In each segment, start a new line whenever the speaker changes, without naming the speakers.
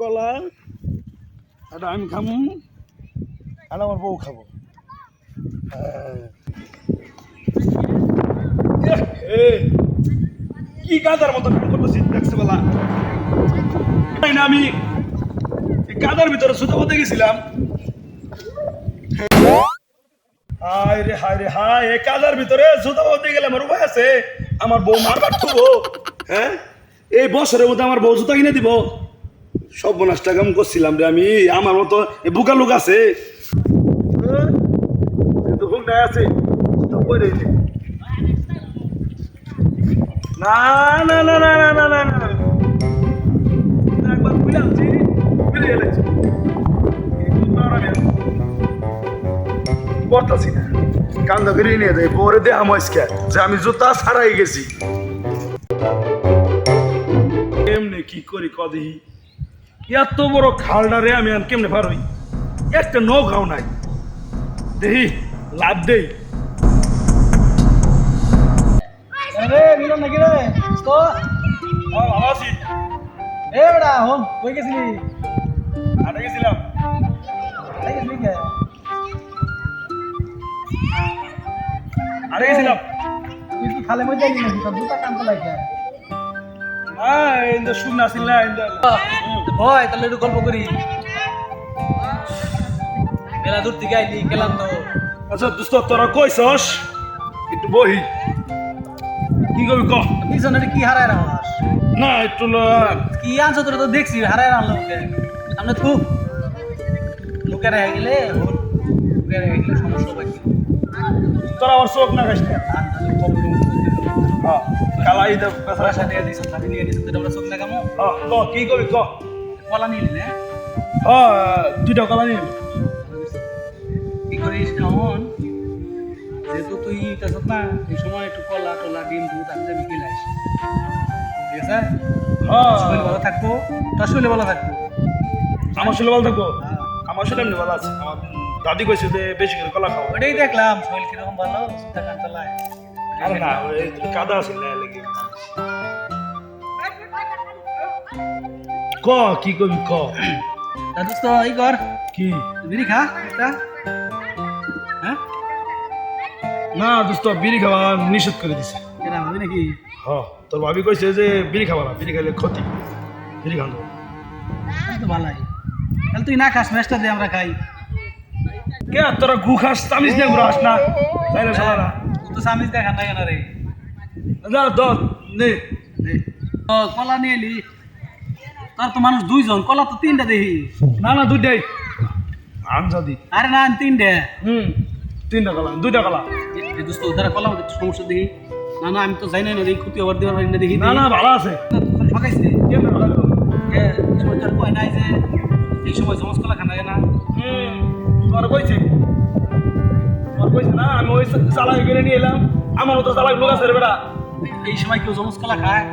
কলা আমি খামু, আর আমার বউ খাব। কি গাদার মতো কাম করতেছি, দেখছে বেলা? আমি? কাদার ভিতরে সুতো গেছিলাম হায় রে হায় রে, হায় এই কাদার ভিতরে সুতো বলতে গেলে আমার উপায় আছে? আমার বউ মারবার থুবো। হ্যাঁ? এই বছরের মধ্যে আমার বউ জুতা কিনে দিব। সব বোনাসটা কাম করছিলাম রে আমি। আমার মতো এ বুকা লোক আছে। হ্যাঁ? কিন্তু হুন্ডাই আছে। জুতা। না না না না না না না না। একবার খুলে আনছি। খুলে এলেছি করতেছি না। কান্দা করে নিয়ে দেয় পরে দেহা মস্কা যে আমি জুতা ছাড়াই গেছি। কেমনে কি করি কদি এত বড় খালটা রে আমি আর কেমনে পারই একটা নৌকাও নাই। দেহি লাভ দেই।
আরে মিলন নাকি রে? তো
হ্যাঁ, ভালো আছি।
এ বেটা হন কই গেছিলি?
আটে গেছিলাম। আটে গেছিলাম
তুই কি খালে মধ্যে গেলি নাকি? তোর দুটা কাম করলাই কে
হ্যাঁ ইন্দ শুকনা ছিল না ইন্দ
ভয় তাহলে একটু গল্প করি। মেলা দূর থেকে আইলি গেলাম তো।
আচ্ছা দোস্ত তোরা কইছস? একটু বহি। কি কবি ক?
পিছনে কি হারায় রাখাস
না একটু ল-
কি আনছো তোরা তো দেখছি হারায় রাখলাম ওকে আমরা তো লোকে রেখে গেলে হল লোকে রেখে গেলে সমস্যা কি
তোরা আমার চোখ না খাইস হ্যাঁ কালাই দে
নিয়ে তোরা চোখ না কামো
হ্যাঁ ক কি
কলা নিলি না?
হ্যাঁ দুইটা কলা
কি করিস এখন যেহেতু তুই না এই সময় একটু কলা টলা ডিম দুধ আমি যাবি কিলাইস ঠিক আছে? শরীর ভালো থাকব? তোর শরীর ভালো থাকব?
আমার শরীর ভালো থাকব? আমার শরীর এমনি ভালো আছে। আমার দাদি কইছে যে বেশি করে কলা খাও
ওটাই দেখলাম শরীর কীরকম ভালো চিন্তা কান্তা লাই
আরে না ওই কাদা আছে না লাগি ক কি কবি ক
তা দোস্ত এই কর
কি
বিড়ি খা একটা হ্যাঁ
না দোস্ত বিড়ি খাওয়া নিষেধ করে দিছে
কেনা ভাবি নাকি
হ তোর ভাবি কইছে যে বিড়ি খাবা না বিড়ি খাইলে ক্ষতি বিড়ি খান
তাহলে তো ভালাই তাহলে তুই না খাস ম্যাচটা দিয়ে আমরা খাই
কে তোরা গু খাস? তামিজ নিয়ে ঘুরে আস না। তাইলে না
তুই তো সামিজ দেখা না কেন রে?
না তো নে।
নে। কলা নিয়ে এলি? তোর তো মানুষ দুইজন কলা তো তিনটা দেখি।
না না দুইটাই আনজা দি।
আরে না তিনটে।
হুম তিনটা কলা দুইটা কলা।
এই দোস্ত ওদের কলা সমস্যা দেখি। না না আমি তো জানি না দেখি ক্ষতি দেওয়ার পারি না দেখি
না না ভালো আছে।
ঠকাইছে। এই সময় কয় নাই যে এই সময় জমজ কলা খানা না।
হুম। তোমার কইছে? তোমার কইছে না আমি ওই চালাই করে নিয়ে এলাম। আমার মতো চালাই লোক আছে বেটা।
এই সময় কেউ জমজ কলা খায়?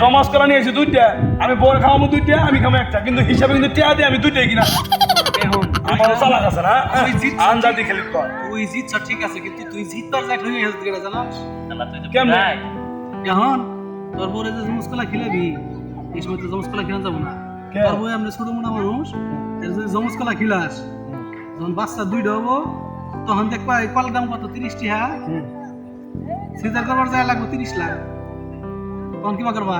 জমাস করে নিয়ে এসে দুইটা। আমি বড় খাওয়াবো দুইটা আমি খাব একটা। কিন্তু হিসাবে কিন্তু টিয়া দিয়ে আমি দুইটাই কিনা।
এখন
আমার চালাক আছে না?
তুই জিত-
আনজাদি খেলি কর।
তুই জিতছ ঠিক আছে কিন্তু তুই জিতবার যাই হয়ে গেছে গেলে জানাস?
কেমনে?
এখন তোর বউরে যে কলা খিলাবি এই সময় তো জমজ কলা খিলা যাব না।
কে?
তোর বউ আমরা ছোট মোটা মানুষ যদি কলা খিলাস যখন বাচ্চা দুইটা হব তখন দেখবা এই কলার দাম কত? তিরিশ টিহা। সিজার করবার যায় লাগবে তিরিশ লাখ। তখন কিবা করবা?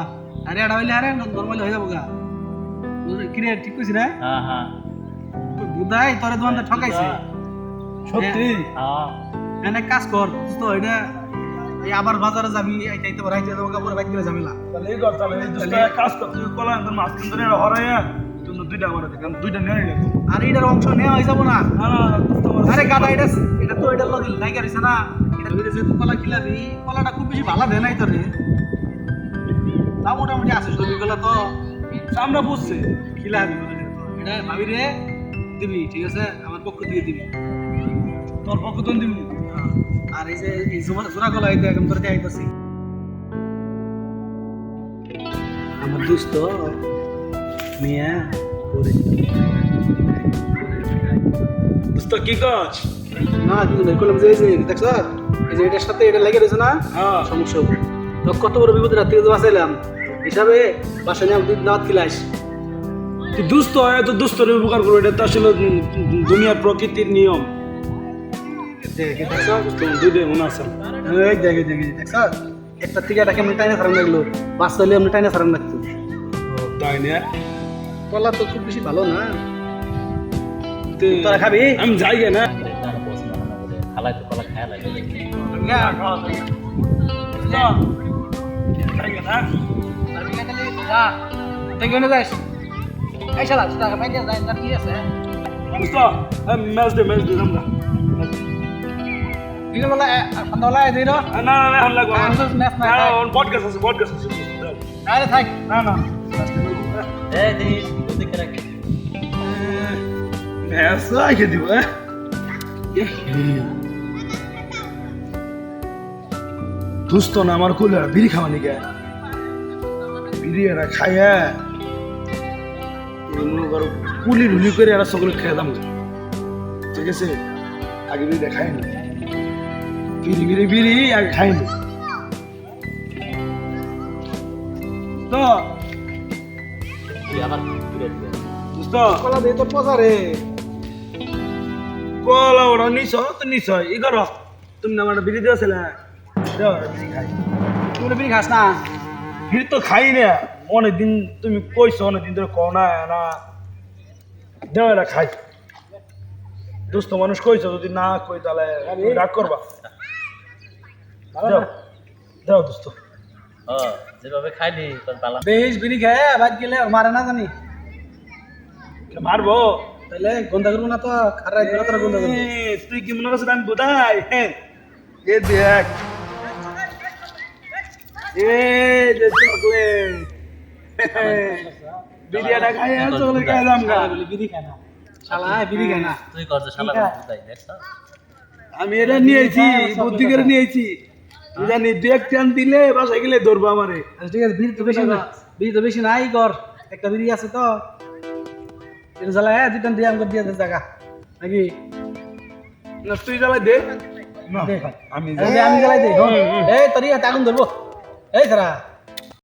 আরে এটা হইলে আরে নর্মালি হয়ে যাব গা। কিরে ঠিক কইছি না?
হ্যাঁ হ্যাঁ।
বুধাই তোরে দোকানটা ঠকাইছে।
সত্যি?
হ্যাঁ।
এনে কাজ কর তো এটা এই আবার বাজারে যাবি এইটা এইটা রাইতে যাব কাপড় বাইক করে ঝামেলা।
তাহলে এই কর তাহলে কাজ কর তুই কলা মাছ কিনতে হরাইয়া দুইটা আমার দেখ দুইটা নিয়ে নিলে
আর এটার অংশ নেওয়া হয়ে যাব না। আরে গাদা এটা এটা তো এটা লগে লাইগা রইছে না। এটা ধরে যেহেতু কলা খিলাবি কলাটা খুব বেশি ভালো দেয় নাই তোরে তা মোটামুটি আছে শরীরগুলো তো।
আমরা বুঝছি
খিলাবি এটা ভাবি রে দিবি ঠিক আছে? আমার পক্ষ দিয়ে দিবি।
তোর পক্ষ তো দিবি?
হ্যাঁ। আর এই যে এই জোড়া এই দেখ আমি তোর দেখাইতেছি আমার দোস্ত মিয়া
দোস্ত কি কাজ
না করলাম যে দেখছ? এই যে এটার সাথে এটা লেগে রয়েছে না?
হ্যাঁ।
সমস্যা হবে। কত বড় বিপদের রাত থেকে বাঁচাইলাম। হিসাবে বাসায় নিয়ে দুধ দাওয়াত খিলাইস।
তুই দুস্থ হয় তো দুস্থর উপকার করব এটা তো আসলে দুনিয়ার প্রকৃতির নিয়ম।
একটা থেকে এটা কেমন টাইনে সারান লাগল। বাচ্চা হলে এমনি টাইনে সারান লাগতো।
তাই না?
কলা তো খুব বেশি ভালো না। তোরা খাবি?
আমি যাই গে না।
খালাই তো কলা খায় লাগে
না না না না
হ্যাঁ, না,
না না না
দেখে রাখি।
ম্যাচ রাখে দিব হ্যাঁ? দুস্থ না আমার কুলে বিড়ি খাওয়া নিকে? বিড়ি এরা খাইয়া করো কুলি ঢুলি করে এরা সকলে খেয়ে দাম। ঠিক আছে? আগে বিড়ি খাইনি বিড়ি বিড়ি বিড়ি আগে খাইনি তো
তুই আবার ফিরে দিবে।
দোস্ত।
কলা দিয়ে তোর পচা রে।
কলা ওরা নিছ তো নিছ ই করো। তুমি আমার বিড়ি দিয়েছিলে। ওরা বিড়ি খাই।
তুই বিড়ি খাস না।
বিড়ি তো খাই না। অনেকদিন তুমি কইছো অনেকদিন ধরে কও না না। দেও এরা খাই। দোস্ত মানুষ কইছো যদি না কই তাহলে রাগ করবা। দেও দোস্ত।
যেভাবে খাইলি তোর বালা।
বেশ বিড়ি খায় বাদ গেলে মারে না জানি।
মারবো?
তাহলে গন্ধা করব না তো খারাই তোরা গন্ধা করব।
তুই কি মনে করছিস আমি বোধাই? হ্যাঁ এ দেখ। এ যে চকলেট। বিরিয়ানা খাই আর চকলেট খাই দাম গা।
বিড়ি খায় না। শালা বিড়ি খায় না।
তুই করছে শালা তাই দেখছ
আমি এটা নিয়েছি বুদ্ধি করে নিয়েছি। জানি দু এক টান দিলে বাসায় গেলে ধরবো আমারে।
আচ্ছা, ঠিক আছে বিড়ি তো বেশি না বিড়ি তো বেশি নাই কর। একটা বিড়ি আছে তো। এটা জ্বালা হ্যাঁ দুইটা দিয়ে আমাকে দিয়ে দে জায়গা। নাকি?
না তুই জ্বালাই দে। না আমি
দে, জ্বালাই দিই এই তোর আগুন ধরবো। এই তারা